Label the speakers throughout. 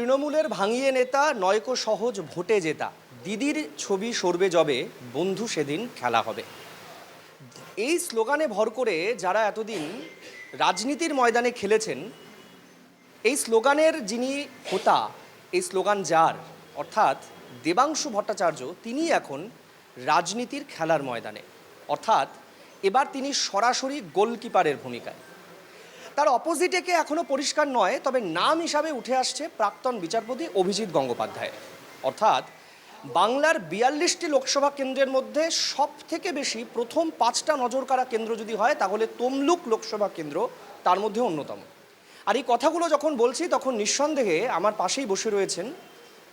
Speaker 1: তৃণমূলের ভাঙিয়ে নেতা, নয়কো সহজ ভোটে জেতা। দিদির ছবি সরবে যবে, বন্ধু সেদিন খেলা হবে। এই স্লোগানে ভর করে যারা এতদিন রাজনীতির ময়দানে খেলেছেন, এই স্লোগানের যিনি হোতা, এই স্লোগান যার, অর্থাৎ দেবাংশু ভট্টাচার্য, তিনি এখন রাজনীতির খেলার ময়দানে। অর্থাৎ এবার তিনি সরাসরি গোলকিপারের ভূমিকায়। তার অপোজিটে কে এখনও পরিষ্কার নয়, তবে নাম হিসাবে উঠে আসছে প্রাক্তন বিচারপতি অভিজিৎ গঙ্গোপাধ্যায় অর্থাৎ বাংলার বিয়াল্লিশটি লোকসভা কেন্দ্রের মধ্যে সব থেকে বেশি প্রথম পাঁচটা নজর কাড়া কেন্দ্র যদি হয়, তাহলে তমলুক লোকসভা কেন্দ্র তার মধ্যে অন্যতম। আর এই কথাগুলো যখন বলছি, তখন নিঃসন্দেহে আমার পাশেই বসে রয়েছেন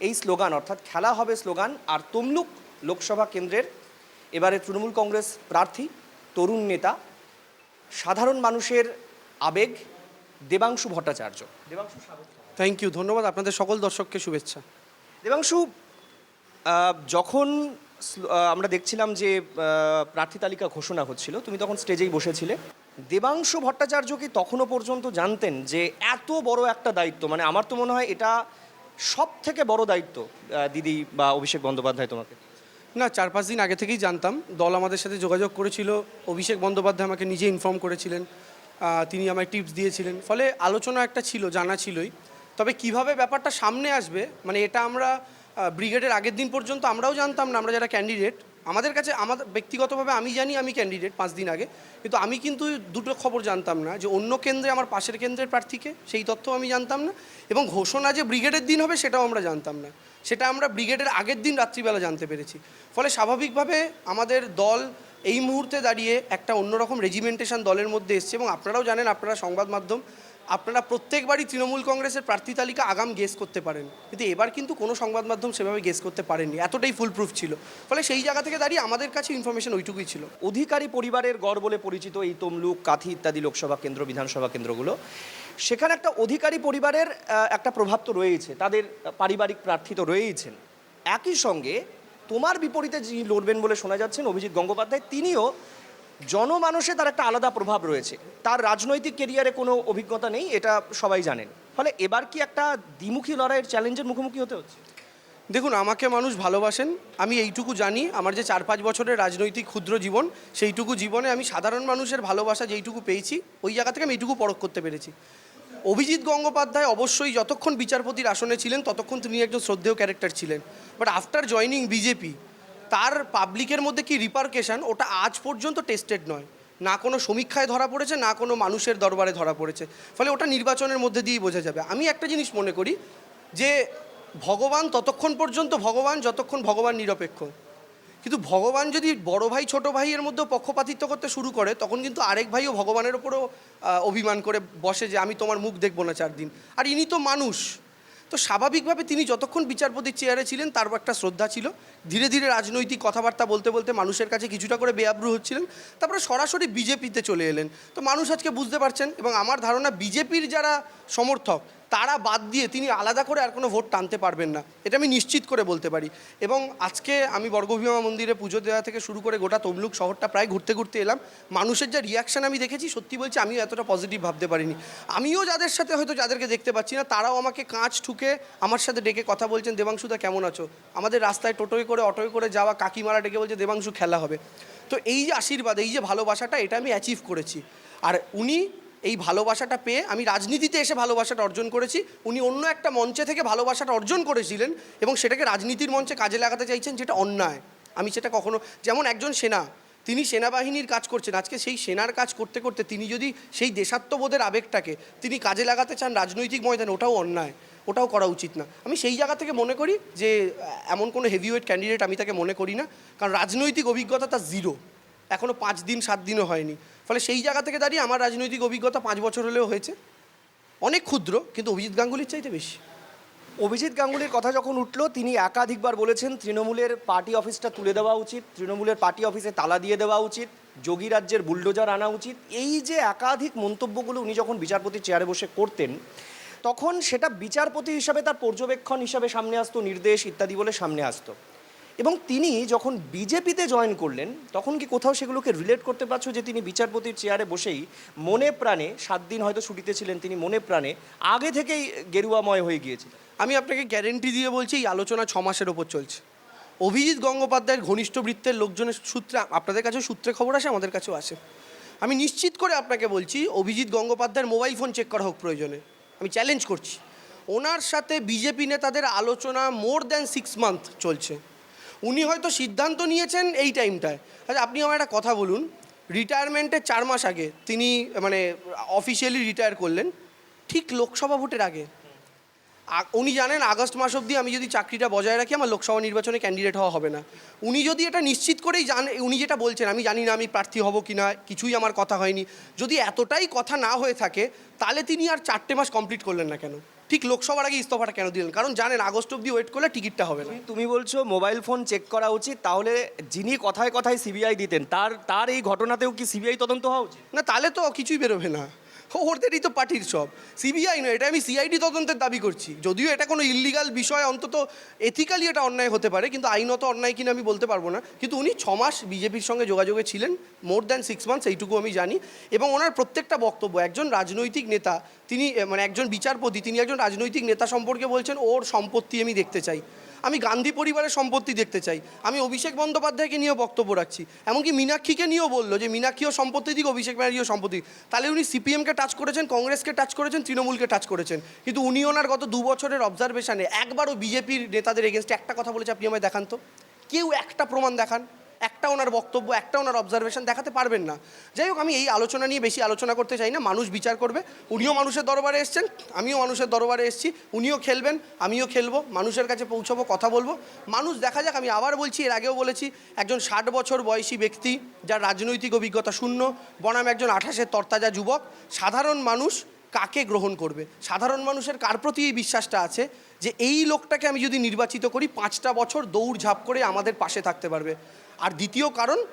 Speaker 1: এই স্লোগান, অর্থাৎ খেলা হবে স্লোগান, আর তমলুক লোকসভা কেন্দ্রের এবারে তৃণমূল কংগ্রেস প্রার্থী, তরুণ নেতা, সাধারণ মানুষের আবেগ দেবাংশু ভট্টাচার্য। দেবাংশু স্বাগত।
Speaker 2: থ্যাংক ইউ ধন্যবাদ। আপনাদের সকল দর্শককে শুভেচ্ছা।
Speaker 1: দেবাংশু যখন আমরা দেখছিলাম যে প্রার্থী তালিকা ঘোষণা হচ্ছিল তুমি তখন স্টেজেই বসেছিলে। দেবাংশু ভট্টাচার্য কি তখনও পর্যন্ত জানতেন যে এত বড় একটা দায়িত্ব? মানে আমার তো মনে হয় এটা সব থেকে বড় দায়িত্ব দিদি বা অভিষেক বন্দ্যোপাধ্যায় তোমাকে।
Speaker 2: না চার পাঁচ দিন আগে থেকেই জানতাম। দল আমাদের সাথে যোগাযোগ করেছিল। অভিষেক বন্দ্যোপাধ্যায় আমাকে নিজে ইনফর্ম করেছিলেন। তিনি আমায় টিপস দিয়েছিলেন। ফলে আলোচনা একটা ছিল, জানা ছিলই। তবে কীভাবে ব্যাপারটা সামনে আসবে মানে এটা আমরা ব্রিগেডের আগের দিন পর্যন্ত আমরাও জানতাম না, আমরা যারা ক্যান্ডিডেট আমাদের কাছে, আমাদের, ব্যক্তিগতভাবে আমি জানি আমি ক্যান্ডিডেট পাঁচ দিন আগে, কিন্তু আমি কিন্তু দুটো খবর জানতাম না, যে অন্য কেন্দ্রে, আমার পাশের কেন্দ্রের প্রার্থীকে, সেই তথ্য আমি জানতাম না, এবং ঘোষণা যে ব্রিগেডের দিন হবে, সেটাও আমরা জানতাম না। সেটা আমরা ব্রিগেডের আগের দিন রাত্রিবেলা জানতে পেরেছি। ফলে স্বাভাবিকভাবে আমাদের দল এই মুহূর্তে দাঁড়িয়ে একটা অন্যরকম রেজিমেন্টেশন দলের মধ্যে এসছে এবং আপনারাও জানেন, আপনারা সংবাদ মাধ্যম, আপনারা প্রত্যেকবারই তৃণমূল কংগ্রেসের প্রার্থী তালিকা আগাম গেস করতে পারেন। কিন্তু এবার কিন্তু কোনো সংবাদ মাধ্যম সেভাবে গেস করতে পারেননি। এতটাই ফুল প্রুফ ছিল। ফলে সেই জায়গা থেকে দাঁড়িয়ে আমাদের কাছে ইনফরমেশন ওইটুকুই ছিল।
Speaker 1: অধিকারী পরিবারের গড় বলে পরিচিত এই তমলুক, কাথি ইত্যাদি লোকসভা কেন্দ্র, বিধানসভা কেন্দ্রগুলো, সেখানে একটা অধিকারী পরিবারের একটা প্রভাব তো রয়েছে তাদের পারিবারিক প্রার্থী তো রয়েইছেন। একই সঙ্গে তোমার বিপরীতে যিনি লড়বেন বলে শোনা যাচ্ছেন অভিজিৎ গঙ্গোপাধ্যায়, তিনিও জনমানসে তার একটা আলাদা প্রভাব রয়েছে। তার রাজনৈতিক কেরিয়ারে কোনো অভিজ্ঞতা নেই, এটা সবাই জানেন। ফলে এবার কি একটা দ্বিমুখী লড়াইয়ের চ্যালেঞ্জের মুখোমুখি হতে হচ্ছে?
Speaker 2: দেখুন, আমাকে মানুষ ভালোবাসেন, আমি এইটুকু জানি, আমার যে চার পাঁচ বছরের রাজনৈতিক ক্ষুদ্র জীবন, সেইটুকু জীবনে আমি সাধারণ মানুষের ভালোবাসা যেইটুকু পেয়েছি, ওই জায়গা থেকে আমি এইটুকু পরখ করতে পেরেছি। অভিজিৎ গঙ্গোপাধ্যায় অবশ্যই যতক্ষণ বিচারপতির আসনে ছিলেন, ততক্ষণ তিনি একজন শ্রদ্ধেয় ক্যারেক্টার ছিলেন। বাট আফটার জয়নিং বিজেপি তার পাবলিকের মধ্যে কি রিপারকেশন ওটা আজ পর্যন্ত টেস্টেড নয়। না কোনো সমীক্ষায় ধরা পড়েছে, না কোনো মানুষের দরবারে ধরা পড়েছে। ফলে ওটা নির্বাচনের মধ্যে দিয়েই বোঝা যাবে। আমি একটা জিনিস মনে করি যে, ভগবান ততক্ষণ পর্যন্ত ভগবান, যতক্ষণ ভগবান নিরপেক্ষ। কিন্তু ভগবান যদি বড় ভাই, ছোট ভাইয়ের মধ্যেও পক্ষপাতিত্ব করতে শুরু করে, তখন কিন্তু আরেক ভাইও ভগবানের ওপরও অভিমান করে বসে যে আমি তোমার মুখ দেখব না চার দিন আর ইনি তো মানুষ। তো স্বাভাবিকভাবে তিনি যতক্ষণ বিচারপতির চেয়ারে ছিলেন তার একটা শ্রদ্ধা ছিল। ধীরে ধীরে রাজনৈতিক কথাবার্তা বলতে বলতে মানুষের কাছে কিছুটা করে বেআব্রু হচ্ছিলেন। তারপরে সরাসরি বিজেপিতে চলে এলেন। তো মানুষ আজকে বুঝতে পারছেন এবং আমার ধারণা বিজেপির যারা সমর্থক তারা বাদ দিয়ে তিনি আলাদা করে আর কোনো ভোট টানতে পারবেন না। এটা আমি নিশ্চিত করে বলতে পারি। এবং আজকে আমি বর্গভীমা মন্দিরে পুজো দেওয়া থেকে শুরু করে গোটা তমলুক শহরটা প্রায় ঘুরতে ঘুরতে এলাম। মানুষের যা রিয়াকশান আমি দেখেছি, সত্যি বলছি, আমিও এতটা পজিটিভ ভাবতে পারিনি। আমিও যাদের সাথে হয়তো যাদেরকে দেখতে পাচ্ছি না, তারাও আমাকে কাঁচ ঠুকে আমার সাথে ডেকে কথা বলছেন দেবাংশুদা কেমন আছো? আমাদের রাস্তায় টোটোয় করে, অটোয় করে যাওয়া কাকিমারা ডেকে বলছে, দেবাংশু, খেলা হবে। তো এই যে আশীর্বাদ, এই যে ভালোবাসাটা, এটা আমি অ্যাচিভ করেছি। আর উনি এই ভালোবাসাটা পেয়ে আমি রাজনীতিতে এসে ভালোবাসাটা অর্জন করেছি। উনি অন্য একটা মঞ্চে থেকে ভালোবাসাটা অর্জন করেছিলেন এবং সেটাকে রাজনীতির মঞ্চে কাজে লাগাতে চাইছেন যেটা অন্যায়। আমি সেটা কখনো যেমন একজন সেনা, তিনি সেনাবাহিনীর কাজ করছেন, আজকে সেই সেনার কাজ করতে করতে তিনি যদি সেই দেশাত্মবোধের আবেগটাকে তিনি কাজে লাগাতে চান রাজনৈতিক ময়দানে, ওটাও অন্যায়, ওটাও করা উচিত না। আমি সেই জায়গা থেকে মনে করি যে, এমন কোনো হেভিওয়েট ক্যান্ডিডেট আমি তাকে মনে করি না, কারণ রাজনৈতিক অভিজ্ঞতা তার জিরো এখনও পাঁচ দিন, সাত দিনও হয়নি। ফলে সেই জায়গা থেকে দাঁড়িয়ে আমার রাজনৈতিক অভিজ্ঞতা পাঁচ বছর হলেও হয়েছে। অনেক ক্ষুদ্র, কিন্তু অভিজিৎ গাঙ্গুলির চাইতে বেশি।
Speaker 1: অভিজিৎ গাঙ্গুলির কথা যখন উঠল, তিনি একাধিকবার বলেছেন তৃণমূলের পার্টি অফিসটা তুলে দেওয়া উচিত, তৃণমূলের পার্টি অফিসে তালা দিয়ে দেওয়া উচিত, যোগী রাজ্যের বুলডোজার আনা উচিত। এই যে একাধিক মন্তব্যগুলো উনি যখন বিচারপতির চেয়ারে বসে করতেন, তখন সেটা বিচারপতি হিসাবে তার পর্যবেক্ষণ হিসাবে সামনে আসতো, নির্দেশ ইত্যাদি বলে সামনে আসতো। এবং তিনি যখন বিজেপিতে জয়েন করলেন, তখন কি কোথাও সেগুলোকে রিলেট করতে পারছ যে তিনি বিচারপতির চেয়ারে বসেই মনে প্রাণে, সাত দিন হয়তো ছুটিতে ছিলেন, তিনি মনে প্রাণে আগে থেকেই গেরুয়াময় হয়ে গিয়েছিলেন?
Speaker 2: আমি আপনাকে গ্যারেন্টি দিয়ে বলছি, এই আলোচনা ছ মাসের ওপর চলছে। অভিজিৎ গঙ্গোপাধ্যায়ের ঘনিষ্ঠ বৃত্তের লোকজনের সূত্রে, আপনাদের কাছেও সূত্রে খবর আসে, আমাদের কাছেও আসে। আমি নিশ্চিত করে আপনাকে বলছি, অভিজিৎ গঙ্গোপাধ্যায়ের মোবাইল ফোন চেক করা হোক প্রয়োজনে। আমি চ্যালেঞ্জ করছি। ওনার সাথে বিজেপি নেতাদের আলোচনা মোর দ্যান সিক্স মান্থ চলছে। উনি হয়তো সিদ্ধান্ত নিয়েছেন এই টাইমটায়। আচ্ছা আপনি আমার একটা কথা বলুন। রিটায়ারমেন্টের চার মাস আগে তিনি মানে অফিসিয়ালি রিটায়ার করলেন, ঠিক লোকসভা ভোটের আগে। উনি জানেন আগস্ট মাস অবধি আমি যদি চাকরিটা বজায় রাখি, আমার লোকসভা নির্বাচনে ক্যান্ডিডেট হওয়া হবে না। উনি যদি এটা নিশ্চিত করেই জানে, উনি যেটা বলছেন, আমি জানি না আমি প্রার্থী হব কি না কিছুই আমার কথা হয়নি। যদি এতটাই কথা না হয়ে থাকে, তাহলে তিনি আর চারটে মাস কমপ্লিট করলেন না কেন? ঠিক লোকসভার আগে ইস্তফাটা কেন দিলেন? কারণ জানেন আগস্ট অব্দি ওয়েট করলে টিকিটটা হবে না।
Speaker 1: তুমি বলছো মোবাইল ফোন চেক করা উচিত তাহলে যিনি কথায় কথায় সিবিআই দিতেন তার তার এই ঘটনাতেও কি সিবিআই তদন্ত হওয়া উচিত?
Speaker 2: না তাহলে তো কিছুই বেরোবে না। ওদেরই তো পার্টির সব। সিবিআই নয়, এটা আমি সিআইডি তদন্তের দাবি করছি। যদিও এটা কোনো ইলিগাল বিষয়, অন্তত এথিক্যালি এটা অন্যায় হতে পারে, কিন্তু আইনত অন্যায় কিনা আমি বলতে পারব না। কিন্তু উনি ছ মাস বিজেপির সঙ্গে যোগাযোগে ছিলেন, মোর দ্যান সিক্স মান্থস, এইটুকু আমি জানি। এবং ওনার প্রত্যেকটা বক্তব্য, একজন রাজনৈতিক নেতা, তিনি মানে একজন বিচারপতি, তিনি একজন রাজনৈতিক নেতা সম্পর্কে বলছেন, ওর সম্পত্তি আমি দেখতে চাই। আমি গান্ধী পরিবারের সম্পত্তি দেখতে চাই। আমি অভিষেক বন্দ্যোপাধ্যায়কে নিয়েও বক্তব্য রাখছি। এমনকি মীনাক্ষীকে নিয়েও বলল যে মীনাক্ষীও সম্পত্তি দিক, অভিষেক ব্যানার্জিও সম্পত্তি তাহলে উনি সিপিএমকে টাচ করেছেন, কংগ্রেসকে টাচ করেছেন, তৃণমূলকে টাচ করেছেন। কিন্তু উনি ওনার গত দু বছরের অবজারভেশনে একবারও বিজেপির নেতাদের এগেনস্টে একটা কথা বলেছে, আপনি আমায় দেখান তো। কেউ একটা প্রমাণ দেখান। একটা ওনার বক্তব্য, একটা ওনার অবজারভেশন দেখাতে পারবেন না। যাই হোক, আমি এই আলোচনা নিয়ে বেশি আলোচনা করতে চাই না। মানুষ বিচার করবে। উনিও মানুষের দরবারে এসছেন, আমিও মানুষের দরবারে এসেছি। উনিও খেলবেন, আমিও খেলব, মানুষের কাছে পৌঁছাবো, কথা বলব। মানুষ দেখা যাক, আমি আবার বলছি, এর আগেও বলেছি, একজন ষাট বছর বয়সী ব্যক্তি, যার রাজনৈতিক অভিজ্ঞতা শূন্য, বনাম একজন আঠাশের তরতাজা যুবক। সাধারণ মানুষ কাকে গ্রহণ করবে? সাধারণ মানুষের কার প্রতি এই বিশ্বাসটা আছে? যে এই লোকটাকে আমি যদি নির্বাচিত করি, পাঁচটা বছর দৌড় ঝাঁপ করে আমাদের পাশে থাকতে পারবে। আর দ্বিতীয় কারণ,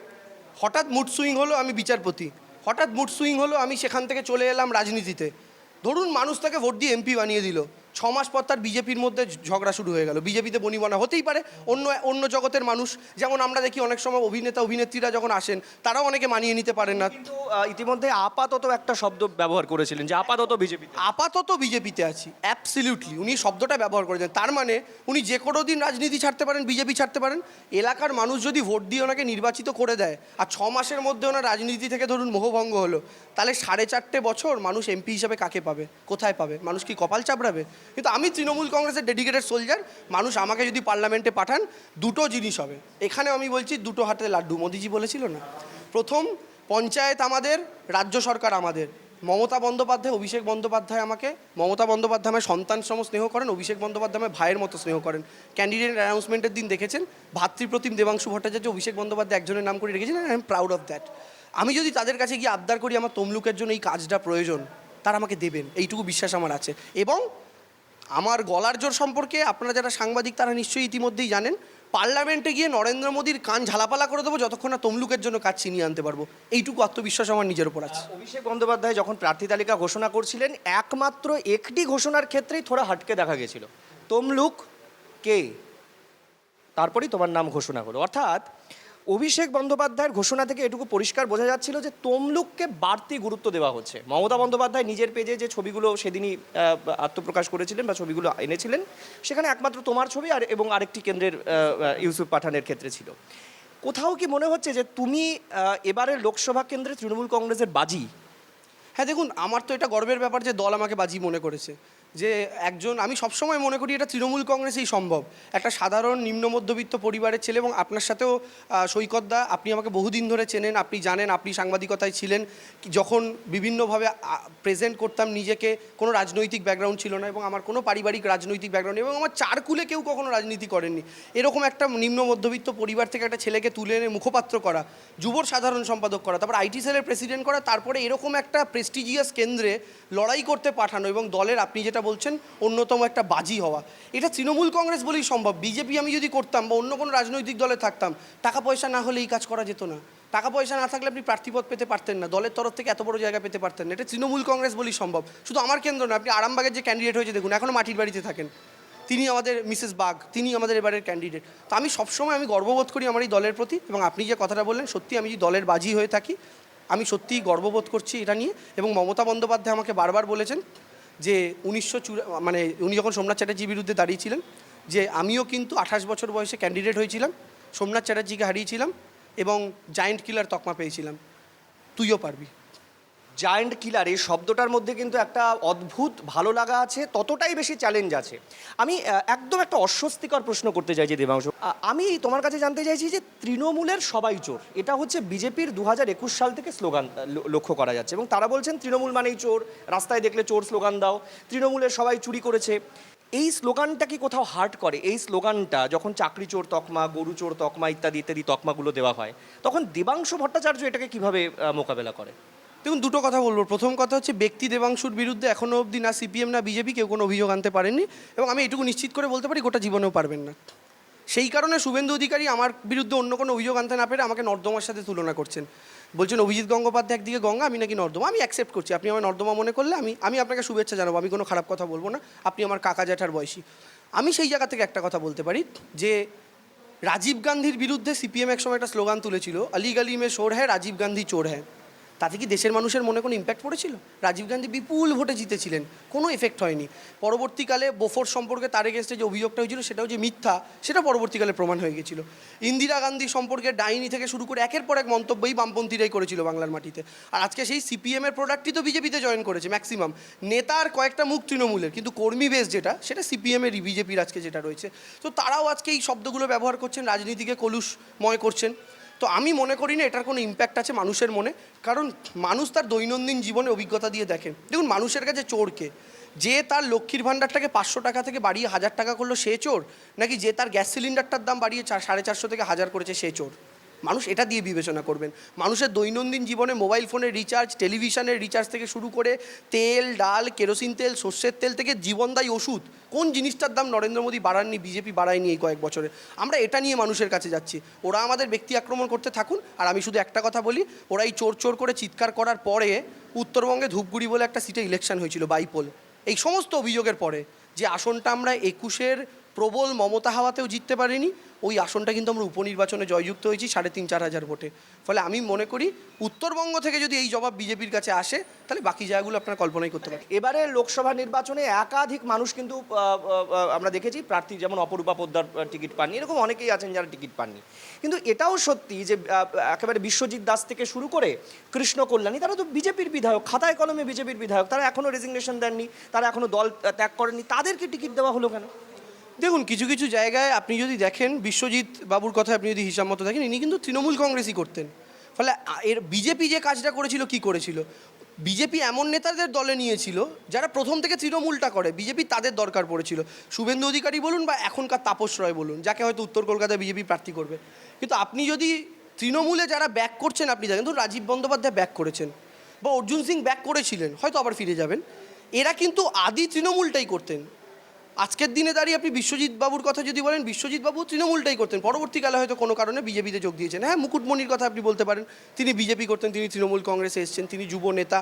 Speaker 2: হঠাৎ মুড সুইং হলো আমি বিচারপতি। হঠাৎ মুড সুইং হলো আমি সেখান থেকে চলে এলাম রাজনীতিতে। ধরুন মানুষ তাকে ভোট দিয়ে এমপি বানিয়ে দিল। ছ মাস পর তার বিজেপির মধ্যে ঝগড়া শুরু হয়ে গেল। বিজেপিতে বনিবনা হতেই পারে অন্য অন্য জগতের মানুষ যেমন আমরা দেখি অনেক সময় অভিনেতা অভিনেত্রীরা যখন আসেন তারাও অনেকে মানিয়ে নিতে পারেন না।
Speaker 1: কিন্তু ইতিমধ্যে আপাতত একটা শব্দ ব্যবহার করেছিলেন যে আপাতত বিজেপি
Speaker 2: আপাতত বিজেপিতে আছি অ্যাবসলিউটলি উনি শব্দটা ব্যবহার করেছেন তার মানে উনি যে কোনো দিন রাজনীতি ছাড়তে পারেন বিজেপি ছাড়তে পারেন। এলাকার মানুষ যদি ভোট দিয়ে ওনাকে নির্বাচিত করে দেয় আর ছ মাসের মধ্যে ওনার রাজনীতি থেকে ধরুন মোহভঙ্গ হলো তাহলে সাড়ে চারটে বছর মানুষ এমপি হিসাবে কাকে পাবে? কোথায় পাবে? মানুষ কি কপাল চাপড়াবে? কিন্তু আমি তৃণমূল কংগ্রেসের ডেডিকেটেড সোলজার মানুষ আমাকে যদি পার্লামেন্টে পাঠান, দুটো জিনিস হবে। এখানে আমি বলছি, দুটো হাতে লাড্ডু। মোদিজি বলেছিল না? প্রথম, পঞ্চায়েত আমাদের, রাজ্য সরকার আমাদের। মমতা বন্দ্যোপাধ্যায়, অভিষেক বন্দ্যোপাধ্যায় আমাকে, মমতা বন্দ্যোপাধ্যায় আমার সন্তান সম স্নেহ করেন, অভিষেক বন্দ্যোপাধ্যায় আমার ভাইয়ের মতো স্নেহ করেন। ক্যান্ডিডেট অ্যানাউন্সমেন্টের দিন দেখেছেন, ভাতৃপ্রতিম দেবাংশু ভট্টাচার্য, অভিষেক বন্দ্যোপাধ্যায় একজনের নাম করে রেখেছেন I am proud of that আমি যদি তাদের কাছে গিয়ে আবদার করি, আমার তমলুকের জন্য এই কাজটা প্রয়োজন, তারা আমাকে দেবেন, এইটুকু বিশ্বাস আমার আছে। এবং আমার গলার জোর সম্পর্কে আপনারা যারা সাংবাদিক, তারা নিশ্চয়ই ইতিমধ্যেই জানেন, পার্লামেন্টে গিয়ে নরেন্দ্র মোদীর কান ঝালাপালা করে দেবো, যতক্ষণ না তমলুকের জন্য কাজ ছিনিয়ে আনতে পারব। এইটুকু আত্মবিশ্বাস আমার নিজের উপর আছে।
Speaker 1: অভিষেক বন্দ্যোপাধ্যায় যখন প্রার্থী তালিকা ঘোষণা করছিলেন, একমাত্র একটি ঘোষণার ক্ষেত্রেই থোড়া হাটকে দেখা গেছিল। তমলুক কে? তারপরেই তোমার নাম ঘোষণা হলো। অর্থাৎ অভিষেক বন্দ্যোপাধ্যায়ের ঘোষণা থেকে এটুকু পরিষ্কার বোঝা যাচ্ছিল যে তমলুককে বাড়তি গুরুত্ব দেওয়া হচ্ছে। মমতা বন্দ্যোপাধ্যায় নিজের পেজে যে ছবিগুলো সেদিনই আত্মপ্রকাশ করেছিলেন বা ছবিগুলো এনেছিলেন, সেখানে একমাত্র তোমার ছবি আর, এবং আরেকটি কেন্দ্রের ইউসুফ পাঠানের ক্ষেত্রে ছিল। কোথাও কি মনে হচ্ছে যে তুমি এবারের লোকসভা কেন্দ্রে তৃণমূল কংগ্রেসের বাজি?
Speaker 2: হ্যাঁ দেখুন, আমার তো এটা গর্বের ব্যাপার যে দল আমাকে বাজি মনে করেছে। যে একজন, আমি সবসময় মনে করি এটা তৃণমূল কংগ্রেসেই সম্ভব। একটা সাধারণ নিম্ন মধ্যবিত্ত পরিবারের ছেলে এবং আপনার সাথেও সৈকতদা আপনি আমাকে বহুদিন ধরে চেনেন, আপনি জানেন, আপনি সাংবাদিকতায় ছিলেন যখন বিভিন্নভাবে প্রেজেন্ট করতাম নিজেকে, কোনো রাজনৈতিক ব্যাকগ্রাউন্ড ছিল না এবং আমার কোনো পারিবারিক রাজনৈতিক ব্যাকগ্রাউন্ড এবং আমার চার কুলে কেউ কখনো রাজনীতি করেননি। এরকম একটা নিম্ন মধ্যবিত্ত পরিবার থেকে একটা ছেলেকে তুলে এনে মুখপাত্র করা, যুবর সাধারণ সম্পাদক করা, তারপর আইটি সেলের প্রেসিডেন্ট করা, তারপরে এরকম একটা প্রেস্টিজিয়াস কেন্দ্রে লড়াই করতে পাঠানো এবং দলের, আপনি যেটা বলছেন, অন্যতম একটা বাজি হওয়া। এটা তৃণমূল কংগ্রেস বলেই সম্ভব। বিজেপি আমি যদি করতাম বা অন্য কোনো রাজনৈতিক দলে থাকতাম টাকা পয়সা না হলে এই কাজ করা যেত না। টাকা পয়সা না থাকলে আপনি প্রার্থীপদ পেতে পারতেন না। দলের তরফ থেকে এত বড় জায়গা পেতে পারতেন না। এটা তৃণমূল কংগ্রেস বলেই সম্ভব। শুধু আমার কেন্দ্র না, আপনি আরামবাগের যে ক্যান্ডিডেট হয়েছে, দেখুন এখনও মাটির বাড়িতে থাকেন। তিনি আমাদের মিসেস বাগ তিনি আমাদের এবারের ক্যান্ডিডেট তো আমি সবসময় আমি গর্ববোধ করি আমার এই দলের প্রতি এবং আপনি যে কথাটা বললেন, সত্যি আমি যে দলের বাজি হয়ে থাকি, আমি সত্যিই গর্ববোধ করছি এটা নিয়ে এবং মমতা বন্দ্যোপাধ্যায় আমাকে বারবার বলেছেন যে উনিশশো মানে উনি যখন সোমনাথ চ্যাটার্জির বিরুদ্ধে দাঁড়িয়েছিলেন, যে আমিও কিন্তু আঠাশ বছর বয়সে ক্যান্ডিডেট হয়েছিলাম, সোমনাথ চ্যাটার্জিকে হারিয়েছিলাম এবং জায়েন্ট কিলার তকমা পেয়েছিলাম। তুইও পারবি।
Speaker 1: জায়ান্ট কিলার, এই শব্দটার মধ্যে কিন্তু একটা অদ্ভুত ভালো লাগা আছে, ততটাই বেশি চ্যালেঞ্জ আছে। আমি একদম একটা অস্বস্তিকর প্রশ্ন করতে চাইছি দেবাংশ আমি তোমার কাছে জানতে চাইছি যে তৃণমূলের সবাই চোর, এটা হচ্ছে বিজেপির দু একুশ সাল থেকে স্লোগান লক্ষ্য করা যাচ্ছে। এবং তারা বলছেন, তৃণমূল মানেই চোর, রাস্তায় দেখলে চোর স্লোগান দাও, তৃণমূলের সবাই চুরি করেছে। এই স্লোগানটা কি কোথাও হার্ট করে? এই স্লোগানটা যখন চাকরি চোর তকমা, গরু চোর তকমা, ইত্যাদি ইত্যাদি তকমাগুলো দেওয়া হয়, তখন দেবাংশ ভট্টাচার্য এটাকে কীভাবে মোকাবেলা করে?
Speaker 2: দেখুন, দুটো কথা বলব। প্রথম কথা হচ্ছে, ব্যক্তি দেবাংশুর বিরুদ্ধে এখনও অবধি না সিপিএম, না বিজেপি কেউ কোনো অভিযোগ আনতে পারেননি এবং আমি এটুকু নিশ্চিত করে বলতে পারি, গোটা জীবনেও পারবেন না। সেই কারণে শুভেন্দু অধিকারী আমার বিরুদ্ধে অন্য কোনো অভিযোগ আনতে না পেরে আমাকে নর্দমার সাথে তুলনা করছেন। বলছেন, অভিজিৎ গঙ্গোপাধ্যায় একদিকে গঙ্গা, আমি নাকি নর্দমা। আমি অ্যাকসেপ্ট করছি, আপনি আমার নর্দমা মনে করলে আমি আমি আপনাকে শুভেচ্ছা জানাব, আমি কোনো খারাপ কথা বলব না, আপনি আমার কাকা জ্যাঠার বয়সী। আমি সেই জায়গা থেকে একটা কথা বলতে পারি, যে রাজীব গান্ধীর বিরুদ্ধে সিপিএম এক সময় একটা স্লোগান তুলেছিল আলি গালি মে শোর হ্যায়, রাজীব গান্ধী চোর হ্যায়। তাতে কি দেশের মানুষের মনে কোনো ইম্প্যাক্ট পড়েছিল? রাজীব গান্ধী বিপুল ভোটে জিতেছিলেন, কোনো এফেক্ট হয়নি। পরবর্তীকালে বোফোর সম্পর্কে তার এগেস্টে যে অভিযোগটা হয়েছিল, সেটাও যে মিথ্যা, সেটা পরবর্তীকালে প্রমাণ হয়ে গেছিল। ইন্দিরা গান্ধী সম্পর্কে ডাইনি থেকে শুরু করে একের পর এক মন্তব্যই বামপন্থীরাই করেছিল বাংলার মাটিতে। আর আজকে সেই সিপিএমের প্রোডাক্টই তো বিজেপিতে জয়েন করেছে ম্যাক্সিমাম নেতার কয়েকটা মুখ তৃণমূলের, কিন্তু কর্মী বেস যেটা, সেটা সিপিএমেরই বিজেপির আজকে যেটা রয়েছে। তো তারাও আজকে এই শব্দগুলো ব্যবহার করছেন, রাজনীতিকে কলুষময় করছেন। তো আমি মনে করি না এটার কোনো ইম্প্যাক্ট আছে মানুষের মনে। কারণ মানুষ তার দৈনন্দিন জীবনে অভিজ্ঞতা দিয়ে দেখে দেখুন, মানুষের কাছে চোরকে যে তার লক্ষ্মীর ভাণ্ডারটাকে পাঁচশো টাকা থেকে বাড়িয়ে হাজার টাকা করল সে চোর, নাকি যে তার গ্যাস সিলিন্ডারটার দাম বাড়িয়ে চার সাড়ে চারশো থেকে হাজার করেছে সে চোর? মানুষ এটা দিয়ে বিবেচনা করবেন। মানুষের দৈনন্দিন জীবনে মোবাইল ফোনের রিচার্জ টেলিভিশনের রিচার্জ থেকে শুরু করে তেল, ডাল, কেরোসিন তেল, সর্ষের তেল থেকে জীবনদায়ী ওষুধ, কোন জিনিসটার দাম নরেন্দ্র মোদী বাড়াননি, বিজেপি বাড়ায়নি এই কয়েক বছরে? আমরা এটা নিয়ে মানুষের কাছে যাচ্ছি। ওরা আমাদের ব্যক্তি আক্রমণ করতে থাকুন, আর আমি শুধু একটা কথা বলি, ওরা এই চোর চোর করে চিৎকার করার পরে উত্তরবঙ্গে ধূপগুড়ি বলে একটা সিটে ইলেকশন হয়েছিল বাইপোল এই সমস্ত অভিযোগের পরে যে আসনটা আমরা একুশের প্রবল মমতা হাওয়াতেও জিততে পারিনি ওই আসনটা কিন্তু আমরা উপনির্বাচনে জয়যুক্ত হয়েছি সাড়ে তিন, চার হাজার ভোটে। ফলে আমি মনে করি উত্তরবঙ্গ থেকে যদি এই জবাব বিজেপির কাছে আসে, তাহলে বাকি জায়গাগুলো আপনারা কল্পনাই করতে পারেন
Speaker 1: এবারে লোকসভা নির্বাচনে একাধিক মানুষ কিন্তু আমরা দেখেছি প্রার্থী যেমন অপরূপা পোদ্দার টিকিট পাননি, এরকম অনেকেই আছেন যারা টিকিট পাননি। কিন্তু এটাও সত্যি যে একেবারে বিশ্বজিৎ দাস থেকে শুরু করে কৃষ্ণ কল্যাণী, তারা তো বিজেপির বিধায়ক, খাতায় কলমে বিজেপির বিধায়ক, তারা এখনও রেজিগনেশন দেননি, তারা এখনও দল ত্যাগ করেননি, তাদেরকে টিকিট দেওয়া হলো কেন?
Speaker 2: দেখুন, কিছু কিছু জায়গায় আপনি যদি দেখেন, বিশ্বজিৎ বাবুর কথা আপনি যদি হিসাব মতো দেখেন, ইনি কিন্তু তৃণমূল কংগ্রেসই করতেন। ফলে এর বিজেপি যে কাজটা করেছিল, কি করেছিল? বিজেপি এমন নেতাদের দলে নিয়েছিল, যারা প্রথম থেকে তৃণমূলটা করে, বিজেপি তাদের দরকার পড়েছিল। শুভেন্দু অধিকারী বলুন বা এখনকার তাপস রয় বলুন, যাকে হয়তো উত্তর কলকাতায় বিজেপি প্রার্থী করবে। কিন্তু আপনি যদি তৃণমূলে যারা ব্যাক করছেন, আপনি দেখেন তো রাজীব বন্দ্যোপাধ্যায় ব্যাক করেছেন, বা অর্জুন সিং ব্যাক করেছিলেন, হয়তো আবার ফিরে যাবেন। এরা কিন্তু আদি তৃণমূলটাই করতেন। আজকের দিনে দাঁড়িয়ে আপনি বিশ্বজিৎ বাবুর কথা যদি বলেন, বিশ্বজিৎ বাবু তৃণমূলটাই করতেন। পরবর্তীকালে হয়তো কোনো কারণে বিজেপিতে যোগ দিয়েছেন। হ্যাঁ মুকুটমণির কথা আপনি বলতে পারেন, তিনি বিজেপি করতেন, তিনি তৃণমূল কংগ্রেসে এসেছেন, তিনি যুব নেতা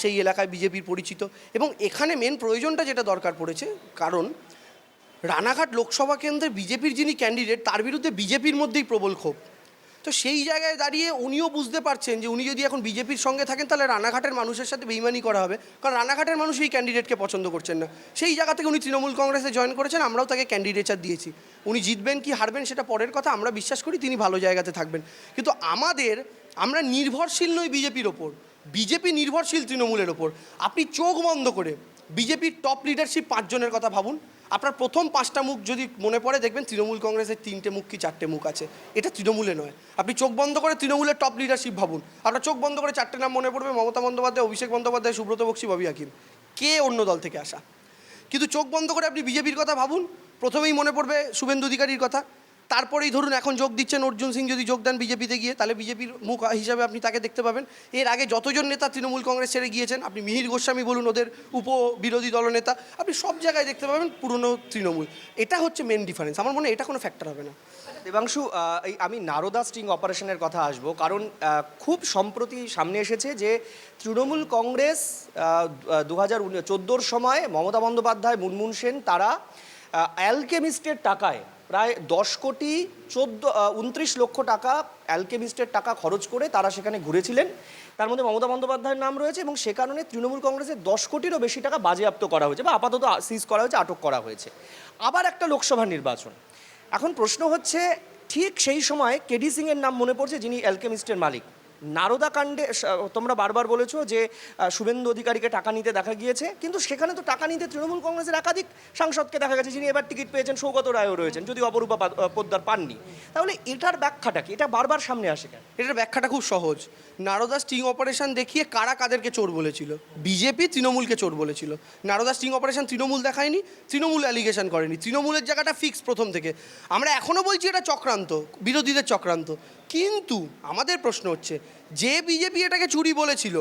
Speaker 2: সেই এলাকায় বিজেপির পরিচিত। এবং এখানে মেন প্রয়োজনটা যেটা দরকার পড়েছে, কারণ রানাঘাট লোকসভা কেন্দ্রে বিজেপির যিনি ক্যান্ডিডেট তার বিরুদ্ধে বিজেপির মধ্যেই প্রবল ক্ষোভ। তো সেই জায়গায় দাঁড়িয়ে উনিও বুঝতে পারছেন যে উনি যদি এখন বিজেপির সঙ্গে থাকেন, তাহলে রানাঘাটের মানুষের সাথে বেইমানি করা হবে। কারণ রানাঘাটের মানুষ এই ক্যান্ডিডেটকে পছন্দ করছেন না। সেই জায়গা থেকে উনি তৃণমূল কংগ্রেসে জয়েন করেছেন, আমরাও তাকে ক্যান্ডিডেচার দিয়েছি। উনি জিতবেন কি হারবেন সেটা পরের কথা, আমরা বিশ্বাস করি তিনি ভালো জায়গাতে থাকবেন। কিন্তু আমাদের, আমরা নির্ভরশীল নই বিজেপির ওপর। বিজেপি নির্ভরশীল তৃণমূলের ওপর। আপনি চোখ বন্ধ করে বিজেপির টপ লিডারশিপ পাঁচজনের কথা ভাবুন। আপনার প্রথম পাঁচটা মুখ যদি মনে পড়ে, দেখবেন তৃণমূল কংগ্রেসের তিনটে মুখ কি চারটে মুখ আছে। এটা তৃণমূলে নয়। আপনি চোখ বন্ধ করে তৃণমূলের টপ লিডারশিপ ভাবুন। আপনার চোখ বন্ধ করে চারটে নাম মনে পড়বে, মমতা বন্দ্যোপাধ্যায়, অভিষেক বন্দ্যোপাধ্যায়, সুব্রত বক্সি, ববি হাকিম কে অন্য দল থেকে আসা? কিন্তু চোখ বন্ধ করে আপনি বিজেপির কথা ভাবুন, প্রথমেই মনে পড়বে শুভেন্দু অধিকারীর কথা। তারপরেই ধরুন এখন যোগ দিচ্ছেন অর্জুন সিং যদি যোগ দেন বিজেপিতে গিয়ে, তাহলে বিজেপির মুখ হিসাবে আপনি তাকে দেখতে পাবেন। এর আগে যতজন নেতা তৃণমূল কংগ্রেস ছেড়ে গিয়েছেন, আপনি মিহির গোস্বামী বলুন ওদের উপ বিরোধী দলনেতা আপনি সব জায়গায় দেখতে পাবেন পুরনো তৃণমূল। এটা হচ্ছে মেন ডিফারেন্স আমার মনে হয় এটা কোনো ফ্যাক্টর হবে না।
Speaker 1: দেবাংশু এই আমি নারদা স্টিং অপারেশনের কথা আসব, কারণ খুব সম্প্রতি সামনে এসেছে যে তৃণমূল কংগ্রেস দু হাজার সময় মমতা বন্দ্যোপাধ্যায়, মুনমুন সেন, তারা অ্যালকেমিস্টের টাকায় প্রায় দশ কোটি চোদ্দ উনত্রিশ লক্ষ টাকা অ্যালকেমিস্টের টাকা খরচ করে তারা সেখানে ঘুরেছিলেন। তার মধ্যে মমতা বন্দ্যোপাধ্যায়ের নাম রয়েছে এবং সে কারণে তৃণমূল কংগ্রেসের দশ কোটিরও বেশি টাকা বাজেয়াপ্ত করা হয়েছে বা আপাতত সিজ করা হয়েছে, আটক করা হয়েছে। আবার একটা লোকসভা নির্বাচন। এখন প্রশ্ন হচ্ছে, ঠিক সেই সময় কেডি সিং এর নাম মনে পড়ছে যিনি অ্যালকেমিস্টের মালিক? নারদা কাণ্ডে তোমরা বারবার বলেছ যে শুভেন্দু অধিকারীকে টাকা নিতে দেখা গিয়েছে, কিন্তু সেখানে তো টাকা নিতে তৃণমূল কংগ্রেসের একাধিক সাংসদকে দেখা গেছে, যিনি এবার টিকিট পেয়েছেন, সৌগত রায়ও রয়েছেন যদি অপরূপা পোদ্দার পাননি। তাহলে এটার ব্যাখ্যাটা কি? এটা বারবার সামনে আসে কেন?
Speaker 2: এটার ব্যাখ্যাটা খুব সহজ। নারদা স্টিং অপারেশন দেখিয়ে কারা কাদেরকে চোর বলেছিল? বিজেপি তৃণমূলকে চোর বলেছিল। নারদা স্টিং অপারেশন তৃণমূল দেখায়নি, তৃণমূল অ্যালিগেশন করেনি। তৃণমূলের জায়গাটা ফিক্স প্রথম থেকে। আমরা এখনও বলছি এটা চক্রান্ত, বিরোধীদের চক্রান্ত। কিন্তু আমাদের প্রশ্ন হচ্ছে যে বিজেপি এটাকে চুরি বলেছিল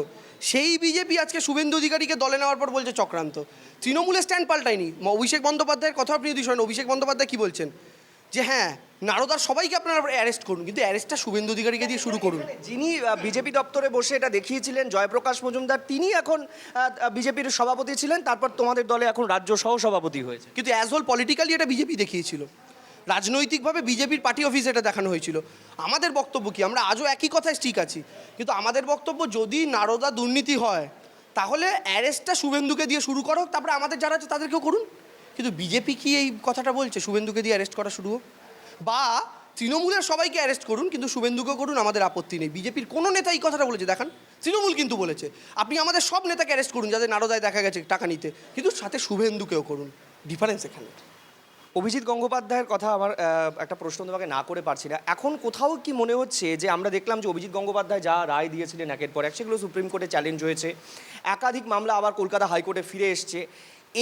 Speaker 2: সেই বিজেপি আজকে শুভেন্দু অধিকারীকে দলে নেওয়ার পর বলছে চক্রান্ত। তৃণমূলের স্ট্যান্ড পাল্টায়নি। অভিষেক বন্দ্যোপাধ্যায়ের কথা আপনি যদি শোনেন অভিষেক বন্দ্যোপাধ্যায় কী বলছেন? যে হ্যাঁ নারদার সবাইকে আপনারা অ্যারেস্ট করুন কিন্তু অ্যারেস্টটা শুভেন্দু অধিকারীকে দিয়ে শুরু করুন।
Speaker 1: যিনি বিজেপি দপ্তরে বসে এটা দেখিয়েছিলেন জয়প্রকাশ মজুমদার তিনি এখন বিজেপির সভাপতি ছিলেন তারপর তোমাদের দলে এখন রাজ্য সহ সভাপতি হয়েছে।
Speaker 2: কিন্তু অ্যাজ হোল পলিটিক্যালি এটা বিজেপি দেখিয়েছিল। রাজনৈতিকভাবে বিজেপির পার্টি অফিসে এটা দেখানো হয়েছিল। আমাদের বক্তব্য কি? আমরা আজও একই কথায় ঠিক আছি। কিন্তু আমাদের বক্তব্য যদি নারদা দুর্নীতি হয়, তাহলে অ্যারেস্টটা শুভেন্দুকে দিয়ে শুরু করো, তারপরে আমাদের যারা আছে তাদেরকেও করুন। কিন্তু বিজেপি কি এই কথাটা বলছে? শুভেন্দুকে দিয়ে অ্যারেস্ট করা শুরু হোক। বা তৃণমূলের সবাইকে অ্যারেস্ট করুন, কিন্তু শুভেন্দুকে করুন, আমাদের আপত্তি নেই। বিজেপির কোনো নেতা এই কথাটা বলেছে, দেখান। তৃণমূল কিন্তু বলেছে, আপনি আমাদের সব নেতাকে অ্যারেস্ট করুন যাদের নারদায় দেখা গেছে টাকা নিতে। কিন্তু সাথে শুভেন্দুকেও করুন। ডিফারেন্স এখানে।
Speaker 1: অভিজিৎ গঙ্গোপাধ্যায়ের কথা আমার একটা প্রশ্ন তোমাকে না করে পারছি না। এখন কোথাও কি মনে হচ্ছে যে আমরা দেখলাম যে অভিজিৎ গঙ্গোপাধ্যায় যা রায় দিয়েছিলেন একের পর এক, সেগুলো সুপ্রিম কোর্টে চ্যালেঞ্জ হয়েছে। একাধিক মামলা আবার কলকাতা হাইকোর্টে ফিরে এসছে।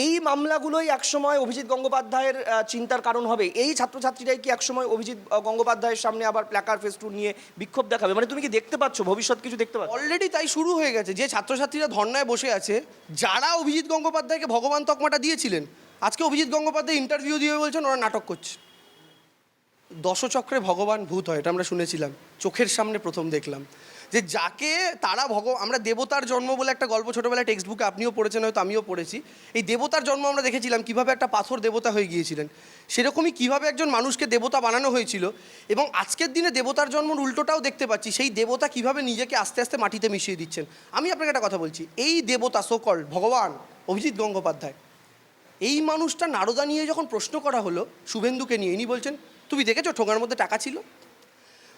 Speaker 1: এই মামলাগুলোই একসময় অভিজিৎ গঙ্গোপাধ্যায়ের চিন্তার কারণ হবে। এই ছাত্রছাত্রীরাই কি একসময় অভিজিৎ গঙ্গোপাধ্যায়ের সামনে আবার প্ল্যাকার ফেস্টুন নিয়ে বিক্ষোভ দেখাবে? মানে তুমি কি দেখতে পাচ্ছ? ভবিষ্যৎ কিছু দেখতে পাচ্ছ?
Speaker 2: অলরেডি তাই শুরু হয়ে গেছে। যে ছাত্রছাত্রীরা ধর্নায় বসে আছে, যারা অভিজিৎ গঙ্গোপাধ্যায়কে ভগবান তকমাটা দিয়েছিলেন আজকে অভিজিৎ গঙ্গোপাধ্যায় ইন্টারভিউ দিয়ে বলছেন, ওরা নাটক করছে। দশচক্রে ভগবান ভূত হয়, এটা আমরা শুনেছিলাম। চোখের সামনে প্রথম দেখলাম। যে যাকে তারা ভগ, আমরা দেবতার জন্ম বলে একটা গল্প ছোটোবেলায় টেক্সট বুকে আপনিও পড়েছেন, হয়তো আমিও পড়েছি। এই দেবতার জন্ম আমরা দেখেছিলাম, কীভাবে একটা পাথর দেবতা হয়ে গিয়েছিলেন। সেরকমই কীভাবে একজন মানুষকে দেবতা বানানো হয়েছিল, এবং আজকের দিনে দেবতার জন্মর উল্টোটাও দেখতে পাচ্ছি, সেই দেবতা কীভাবে নিজেকে আস্তে আস্তে মাটিতে মিশিয়ে দিচ্ছেন। আমি আপনাকে একটা কথা বলছি, এই দেবতা সকল ভগবান অভিজিৎ গঙ্গোপাধ্যায় এই মানুষটা নারদা নিয়ে যখন প্রশ্ন করা হলো, শুভেন্দুকে নিয়ে, ইনি বলছেন, তুমি দেখেছ ঠোঙার মধ্যে টাকা ছিল?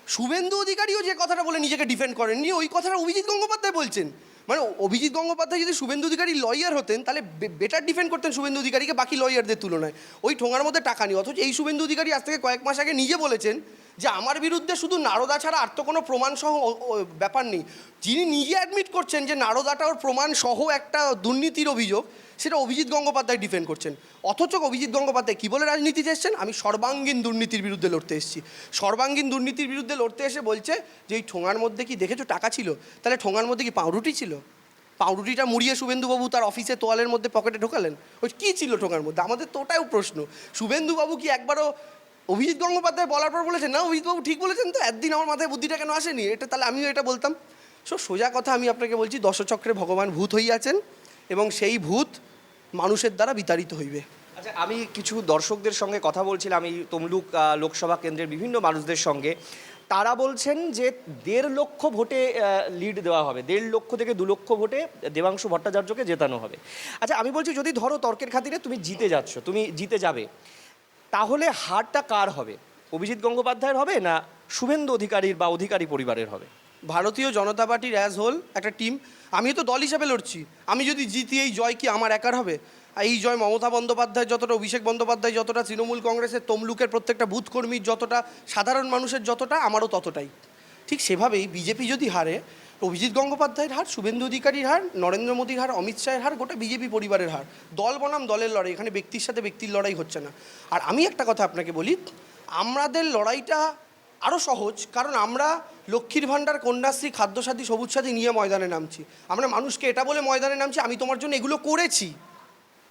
Speaker 2: শুভেন্দু অধিকারীও যে কথাটা বলে নিজেকে ডিফেন্ড করেননি ওই কথাটা অভিজিৎ গঙ্গোপাধ্যায় বলছেন। মানে অভিজিৎ গঙ্গোপাধ্যায় যদি শুভেন্দু অধিকারী লয়ার হতেন, তাহলে বেটার ডিফেন্ড করতেন শুভেন্দু অধিকারীকে, বাকি লয়ারদের তুলনায়। ওই ঠোঙার মধ্যে টাকা নিয়ে অথচ এই শুভেন্দু অধিকারী আজ থেকে কয়েক মাস আগে নিজে বলেছেন যে, আমার বিরুদ্ধে শুধু নারদা ছাড়া আর তো কোনো প্রমাণসহ ব্যাপার নেই। যিনি নিজে অ্যাডমিট করছেন যে, নারদাটা ওর প্রমাণ সহ একটা দুর্নীতির অভিযোগ সেটা অভিজিৎ গঙ্গোপাধ্যায় ডিফেন্ড করছেন। অথচ অভিজিৎ গঙ্গোপাধ্যায় কী বলে রাজনীতিতে এসছেন? আমি সর্বাঙ্গীন দুর্নীতির বিরুদ্ধে লড়তে এসেছি। সর্বাঙ্গীন দুর্নীতির বিরুদ্ধে লড়তে এসে বলছে যে এই ঠোঙার মধ্যে কি দেখেছ? টাকা ছিল। তাহলে ঠোঙার মধ্যে কি পাউরুটি ছিল? পাউরুটিটা মুড়িয়ে শুভেন্দুবাবু তার অফিসে তোয়ালের মধ্যে পকেটে ঢোকালেন? ওই কী ছিল ঠোঙার মধ্যে? আমাদের তো ওটাও প্রশ্ন। শুভেন্দুবাবু কি একবারও অভিজিৎ গঙ্গোপাধ্যায় বলার পর বলেছেন? না, অভিজিৎবাবু ঠিক বলেছেন তো? একদিন আমার মাথায় বুদ্ধিটা কেন আসেনি? এটা তাহলে আমিও এটা বলতাম। সো সোজা কথা আমি আপনাকে বলছি, দশচক্রে ভগবান ভূত হইয়াছেন। এবং সেই ভূত মানুষের দ্বারা বিতাড়িত হইবে।
Speaker 1: আচ্ছা আমি কিছু দর্শকদের সঙ্গে কথা বলছিলাম এই তমলুক লোকসভা কেন্দ্রের বিভিন্ন মানুষদের সঙ্গে। তারা বলছেন যে দেড় লক্ষ ভোটে লিড দেওয়া হবে। দেড় লক্ষ থেকে দু লক্ষ ভোটে দেবাংশু ভট্টাচার্যকে জেতানো হবে। আচ্ছা আমি বলছি যদি ধরো তর্কের খাতিরে তুমি জিতে যাচ্ছ তুমি জিতে যাবে তাহলে হারটা কার হবে? অভিজিৎ গঙ্গোপাধ্যায়ের হবে না শুভেন্দু অধিকারীর বা অধিকারী পরিবারের হবে?
Speaker 2: ভারতীয় জনতা পার্টির অ্যাজ হোল একটা টিম আমি তো দল হিসাবে লড়ছি। আমি যদি জিতি, এই জয় কি আমার একার হবে? এই জয় মমতা বন্দ্যোপাধ্যায় যতটা, অভিষেক বন্দ্যোপাধ্যায় যতটা, তৃণমূল কংগ্রেসের তমলুকের প্রত্যেকটা বুথ কর্মীর যতটা, সাধারণ মানুষের যতটা, আমারও ততটাই। ঠিক সেভাবেই বিজেপি যদি হারে, অভিজিৎ গঙ্গোপাধ্যায়ের হার, শুভেন্দু অধিকারীর হার, নরেন্দ্র মোদীর হার, অমিত শাহের হার, গোটা বিজেপি পরিবারের হার। দল বনাম দলের লড়াই, এখানে ব্যক্তির সাথে ব্যক্তির লড়াই হচ্ছে না। আর আমি একটা কথা আপনাকে বলি, আমাদের লড়াইটা আরও সহজ, কারণ আমরা লক্ষ্মীর ভাণ্ডার, কন্যাশ্রী, খাদ্যসাথী সবুজ সাথী নিয়ে ময়দানে নামছি। আমরা মানুষকে এটা বলে ময়দানে নামছি, আমি তোমার জন্য এগুলো করেছি।